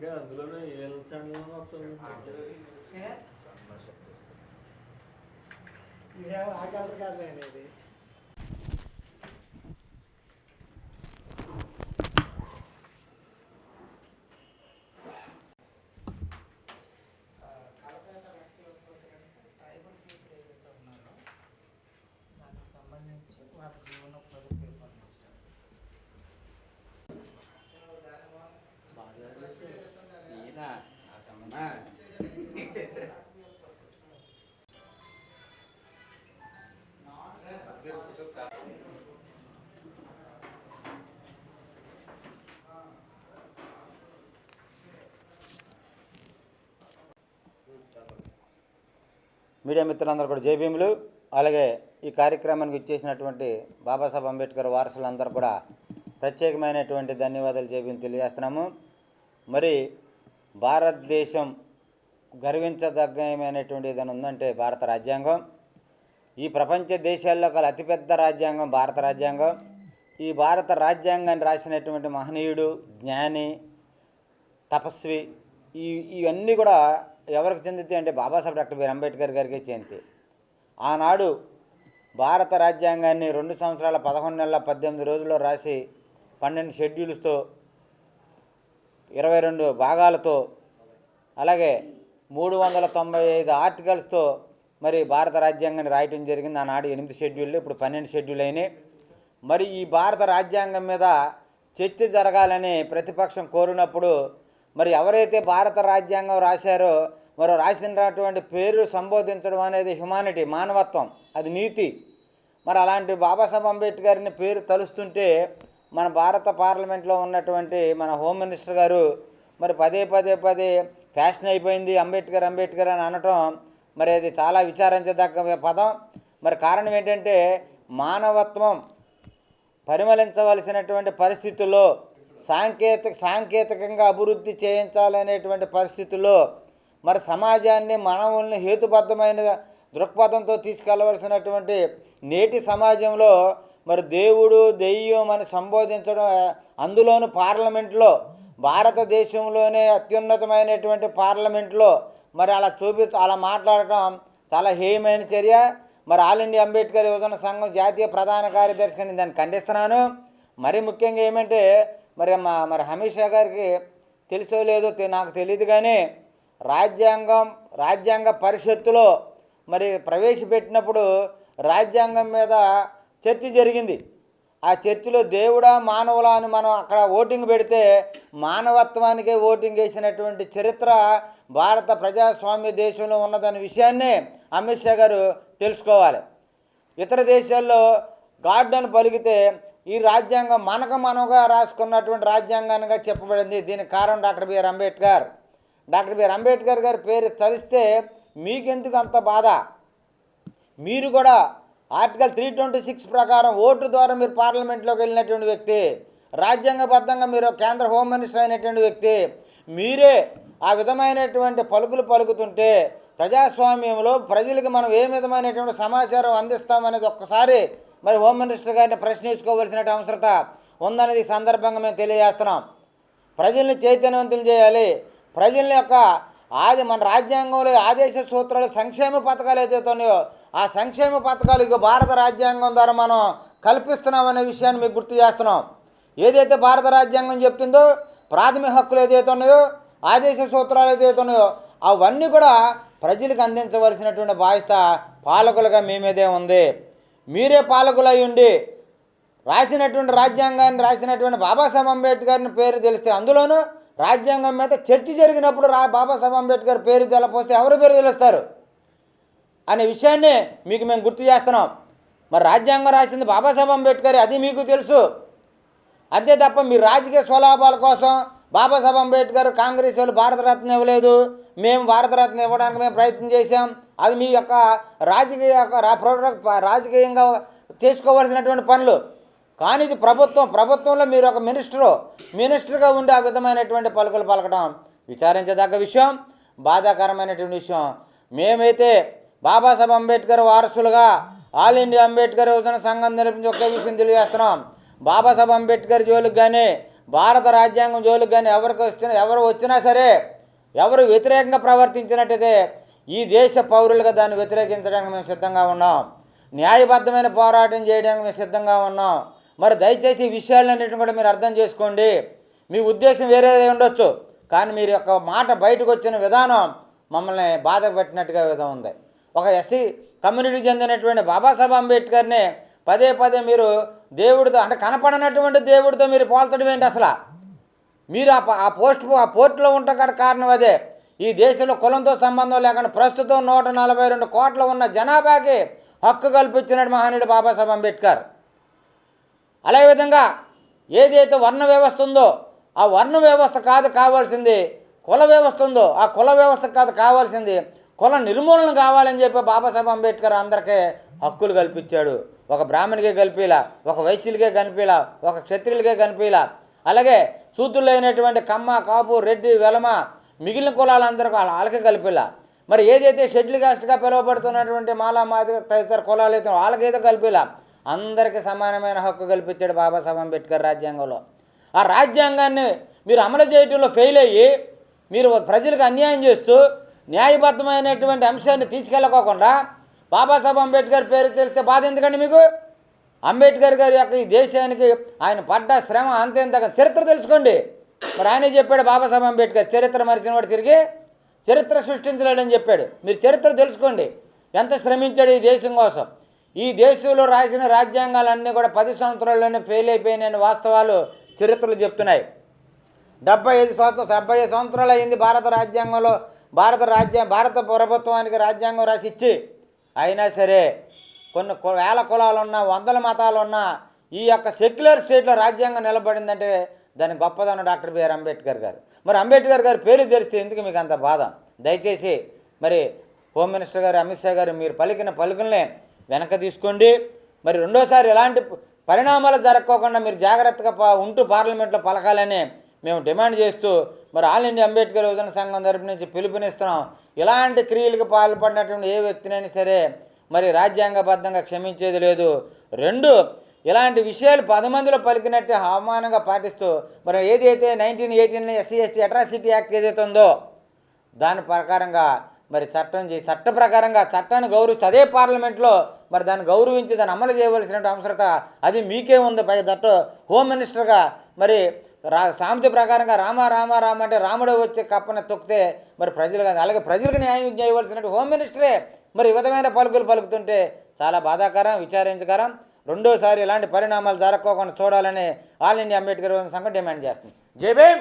అందుకే అందులోనే ఏళ్ళ ఛానల్ వస్తుంది ఇదేమో ఆ. కలర్ కాదు అనేది మీడియా మిత్రులందరూ కూడా జేబీఎంలు అలాగే ఈ కార్యక్రమానికి ఇచ్చేసినటువంటి బాబాసాహెబ్ అంబేద్కర్ వారసులందరూ కూడా ప్రత్యేకమైనటువంటి ధన్యవాదాలు జేబీలు తెలియజేస్తున్నాము. మరి భారతదేశం గర్వించదగ్గమైనటువంటి ఏదైనా ఉందంటే భారత రాజ్యాంగం. ఈ ప్రపంచ దేశాల్లో గల అతిపెద్ద రాజ్యాంగం భారత రాజ్యాంగం. ఈ భారత రాజ్యాంగాన్ని రాసినటువంటి మహనీయుడు జ్ఞాని తపస్వి ఈ ఇవన్నీ కూడా ఎవరికి చెందితే అంటే బాబాసాహెబ్ డాక్టర్ బిఆర్ అంబేద్కర్ గారికి చెందితే. ఆనాడు భారత రాజ్యాంగాన్ని రెండు సంవత్సరాల పదకొండు నెలల పద్దెనిమిది రోజుల్లో రాసి పన్నెండు షెడ్యూల్స్తో ఇరవై రెండు భాగాలతో అలాగే మూడు వందల తొంభై ఐదు ఆర్టికల్స్తో మరి భారత రాజ్యాంగాన్ని రాయటం జరిగింది. ఆనాడు ఎనిమిది షెడ్యూళ్ళు ఇప్పుడు పన్నెండు షెడ్యూల్ అయినాయి. మరి ఈ భారత రాజ్యాంగం మీద చర్చ జరగాలని ప్రతిపక్షం కోరినప్పుడు మరి ఎవరైతే భారత రాజ్యాంగం రాశారో మరో రాసినటువంటి పేరు సంబోధించడం అనేది హ్యుమానిటీ మానవత్వం. అది నీతి. మరి అలాంటి బాబాసాహెబ్ అంబేద్కర్ని పేరు తలుస్తుంటే మన భారత పార్లమెంట్లో ఉన్నటువంటి మన హోమ్ మినిస్టర్ గారు మరి పదే పదే పదే ఫ్యాషన్ అయిపోయింది అంబేద్కర్ అంబేద్కర్ అని అనటం మరి అది చాలా విచారించదగ్గ పదం. మరి కారణం ఏంటంటే మానవత్వం పరిమళించవలసినటువంటి పరిస్థితుల్లో సాంకేతిక సాంకేతికంగా అభివృద్ధి చేయించాలనేటువంటి పరిస్థితుల్లో మరి సమాజాన్ని మనవుల్ని హేతుబద్ధమైన దృక్పథంతో తీసుకెళ్ళవలసినటువంటి నేటి సమాజంలో మరి దేవుడు దెయ్యం అని సంబోధించడం అందులోను పార్లమెంట్లో భారతదేశంలోనే అత్యున్నతమైనటువంటి పార్లమెంట్లో మరి అలా చూపి అలా మాట్లాడటం చాలా హేయమైన చర్య. మరి ఆల్ ఇండియా అంబేద్కర్ యువజన సంఘం జాతీయ ప్రధాన కార్యదర్శిగా నేను దాన్ని ఖండిస్తున్నాను. మరి ముఖ్యంగా ఏమంటే మరి మా మరి హమీషా గారికి తెలుసో లేదో నాకు తెలియదు కానీ రాజ్యాంగం రాజ్యాంగ పరిషత్తులో మరి ప్రవేశపెట్టినప్పుడు రాజ్యాంగం మీద చర్చ జరిగింది. ఆ చర్చిలో దేవుడా మానవులా అని మనం అక్కడ ఓటింగ్ పెడితే మానవత్వానికే ఓటింగ్ వేసినటువంటి చరిత్ర భారత ప్రజాస్వామ్య దేశంలో ఉన్నదనే విషయాన్ని అమిత్ షా గారు తెలుసుకోవాలి. ఇతర దేశాల్లో గార్డెన్ పలికితే ఈ రాజ్యాంగం మనకు మనగా రాసుకున్నటువంటి రాజ్యాంగానిగా చెప్పబడింది. దీనికి కారణం doctor BR Ambedkar. Doctor BR Ambedkar గారి పేరు తలిస్తే మీకెందుకు అంత బాధ? మీరు కూడా ఆర్టికల్ త్రీ ట్వంటీ సిక్స్ ప్రకారం ఓటు ద్వారా మీరు పార్లమెంట్లోకి వెళ్ళినటువంటి వ్యక్తి రాజ్యాంగబద్ధంగా మీరు కేంద్ర హోమ్ మినిస్టర్ అయినటువంటి వ్యక్తి మీరే ఆ విధమైనటువంటి పలుకులు పలుకుతుంటే ప్రజాస్వామ్యంలో ప్రజలకు మనం ఏ విధమైనటువంటి సమాచారం అందిస్తామనేది ఒక్కసారి మరి హోమ్ మినిస్టర్ గారిని ప్రశ్నించుకోవాల్సిన అవసరత ఉందనేది సందర్భంగా మేము తెలియజేస్తున్నాం. ప్రజల్ని చైతన్యవంతులు చేయాలి. ప్రజల యొక్క ఆది మన రాజ్యాంగంలో ఆదేశ సూత్రాలు సంక్షేమ పథకాలు ఏదైతే ఉన్నాయో ఆ సంక్షేమ పథకాలు ఇక భారత రాజ్యాంగం ద్వారా మనం కల్పిస్తున్నామనే విషయాన్ని మీకు గుర్తు చేస్తున్నాం. ఏదైతే భారత రాజ్యాంగం చెప్తుందో ప్రాథమిక హక్కులు ఏదైతే ఉన్నాయో ఆదేశ సూత్రాలు ఏదైతే ఉన్నాయో అవన్నీ కూడా ప్రజలకు అందించవలసినటువంటి బాధ్యత పాలకులుగా మీ మీదే ఉంది. మీరే పాలకులై ఉండి రాసినటువంటి రాజ్యాంగాన్ని రాసినటువంటి బాబాసాహెబ్ అంబేద్కర్ని పేరు తెలిస్తే అందులోనూ రాజ్యాంగం మీద చర్చ జరిగినప్పుడు రా బాబాసాహెబ్ అంబేద్కర్ పేరు తెలపోస్తే ఎవరి పేరు తెలుస్తారు? అనే విషయాన్ని మీకు మేము గుర్తు చేస్తున్నాం. మరి రాజ్యాంగం రాసింది బాబాసాహెబ్ అంబేద్కర్ అది మీకు తెలుసు. అంతే తప్ప మీ రాజకీయ స్వలాభాల కోసం బాబాసాహెబ్ అంబేద్కర్ కాంగ్రెస్ వాళ్ళు భారతరత్న ఇవ్వలేదు. మేము భారతరత్న ఇవ్వడానికి మేము ప్రయత్నం చేశాం. అది మీ యొక్క రాజకీయ యొక్క రాజకీయంగా చేసుకోవాల్సినటువంటి పనులు. కానీ ఇది ప్రభుత్వం ప్రభుత్వంలో మీరు ఒక మినిస్టరు మినిస్టర్గా ఉండి ఆ విధమైనటువంటి పలుకులు పలకడం విచారించదగ్గ విషయం బాధాకరమైనటువంటి విషయం. మేమైతే బాబాసాహెబ్ అంబేద్కర్ వారసులుగా ఆల్ ఇండియా అంబేద్కర్ యువజన సంఘం నిర్మించి ఒకే విషయం తెలియజేస్తున్నాం. బాబాసాహెబ్ అంబేద్కర్ జోలికి కానీ భారత రాజ్యాంగం జోలికి కానీ ఎవరికి వచ్చినా ఎవరు వచ్చినా సరే ఎవరు వ్యతిరేకంగా ప్రవర్తించినట్టయితే ఈ దేశ పౌరులుగా దాన్ని వ్యతిరేకించడానికి మేము సిద్ధంగా ఉన్నాం. న్యాయబద్ధమైన పోరాటం చేయడానికి మేము సిద్ధంగా ఉన్నాం. మరి దయచేసి ఈ విషయాలన్నింటిని కూడా మీరు అర్థం చేసుకోండి. మీ ఉద్దేశం వేరే ఉండొచ్చు కానీ మీరు యొక్క మాట బయటకు వచ్చిన విధానం మమ్మల్ని బాధ పెట్టినట్టుగా విధం ఉంది. ఒక ఎస్సీ కమ్యూనిటీకి చెందినటువంటి బాబాసాహెబ్ అంబేద్కర్ని పదే పదే మీరు దేవుడితో అంటే కనపడనటువంటి దేవుడితో మీరు పోల్చడం ఏంటి అసలు? మీరు ఆ ఆ పోస్ట్ ఆ పోర్టులో ఉంటగా కారణం అదే. ఈ దేశంలో కులంతో సంబంధం లేకుండా ప్రస్తుతం నూట నలభై రెండు కోట్ల ఉన్న జనాభాకి హక్కు కల్పించినాడు మహానీయుడు బాబాసాహెబ్ అంబేద్కర్. అదే విధంగా ఏదైతే వర్ణ వ్యవస్థ ఉందో ఆ వర్ణ వ్యవస్థ కాదు కావాల్సింది కుల వ్యవస్థ ఉందో ఆ కుల వ్యవస్థ కాదు కావాల్సింది కుల నిర్మూలన కావాలని చెప్పి బాబాసాహెబ్ అంబేద్కర్ అందరికీ హక్కులు కల్పించాడు. ఒక బ్రాహ్మణికే కల్పిలా ఒక వైశ్యులకే కనిపిలా ఒక క్షత్రియులకే కనిపిలా అలాగే సూతుల్లో అయినటువంటి కమ్మ కాపు రెడ్డి వెలమ మిగిలిన కులాలందరికీ వాళ్ళ వాళ్ళకే కలిపిలా. మరి ఏదైతే షెడ్యూల్ కాస్ట్గా పిలువబడుతున్నటువంటి మాలా మాది తదితర కులాలు అయితే వాళ్ళకైతే కలిపిలా. అందరికీ సమానమైన హక్కు కల్పించాడు బాబాసాహెబ్ అంబేద్కర్ రాజ్యాంగంలో. ఆ రాజ్యాంగాన్ని మీరు అమలు చేయడంలో ఫెయిల్ అయ్యి మీరు ప్రజలకు అన్యాయం చేస్తూ న్యాయబద్ధమైనటువంటి అంశాన్ని తీసుకెళ్ళకోకుండా బాబాసాహెబ్ అంబేద్కర్ పేరు తెలిస్తే బాధ ఎందుకండి మీకు? అంబేద్కర్ గారి యొక్క ఈ దేశానికి ఆయన పడ్డ శ్రమ అంతేంత చరిత్ర తెలుసుకోండి. మరి ఆయనే చెప్పాడు బాబాసాహెబ్ అంబేద్కర్ చరిత్ర మరిచిన వాడు తిరిగి చరిత్ర సృష్టించలేడని చెప్పాడు. మీరు చరిత్ర తెలుసుకోండి. ఎంత శ్రమించాడు ఈ దేశం కోసం? ఈ దేశంలో రాసిన రాజ్యాంగాలన్నీ కూడా పది సంవత్సరాల్లోనే ఫెయిల్ అయిపోయినాయని వాస్తవాలు చరిత్రలు చెప్తున్నాయి. డెబ్బై ఐదు సంవత్సరం డెబ్బై ఐదు సంవత్సరాలు అయింది భారత రాజ్యాంగంలో. భారత రాజ్య భారత ప్రభుత్వానికి రాజ్యాంగం రాసి ఇచ్చి అయినా సరే కొన్ని కు- వేల కులాలు ఉన్నా వందల మతాలు ఉన్నా ఈ యొక్క సెక్యులర్ స్టేట్లో రాజ్యాంగం నిలబడిందంటే దాని గొప్పదనం డాక్టర్ బిఆర్ అంబేద్కర్ గారు. మరి అంబేద్కర్ గారి పేరు తెలిస్తే ఎందుకు మీకు అంత బాధ? దయచేసి మరి హోమ్ మినిస్టర్ గారు అమిత్ షా గారు మీరు పలికిన పలుకుల్ని వెనక తీసుకోండి. మరి రెండోసారి ఎలాంటి పరిణామాలు జరగకోకుండా మీరు జాగ్రత్తగా ప- ఉంటూ పార్లమెంట్లో పలకాలని మేము డిమాండ్ చేస్తూ మరి ఆల్ ఇండియా అంబేద్కర్ యువజన సంఘం తరపు నుంచి పిలుపునిస్తున్నాం. ఇలాంటి క్రియలకు పాల్పడినటువంటి ఏ వ్యక్తినైనా సరే మరి రాజ్యాంగబద్ధంగా క్షమించేది లేదు. రెండు ఇలాంటి విషయాలు పది మందిలో పలికినట్టు అవమానంగా పాటిస్తూ మరి ఏదైతే nineteen eighteen SC ST atrocity act ఏదైతే ఉందో దాని ప్రకారంగా మరి చట్టం చేసి చట్ట ప్రకారంగా చట్టాన్ని గౌరవించి అదే పార్లమెంట్లో మరి దాన్ని గౌరవించి దాన్ని అమలు చేయవలసిన అవసరత అది మీకే ఉంది. పై దట్ హోమ్ మినిస్టర్గా మరి రా సామెత ప్రకారంగా రామ రామ రామ అంటే రాముడు వచ్చే కప్పన తొక్కితే మరి ప్రజలు కాదు. అలాగే ప్రజలకు న్యాయం చేయవలసిన హోమ్ మినిస్టరే మరి ఈ విధమైన పలుకులు పలుకుతుంటే చాలా బాధాకరం విచారించకరం. రెండోసారి ఇలాంటి పరిణామాలు జరగకోకుండా చూడాలని ఆల్ ఇండియా అంబేద్కర్ సంఘం డిమాండ్ చేస్తుంది. జై భీమ్!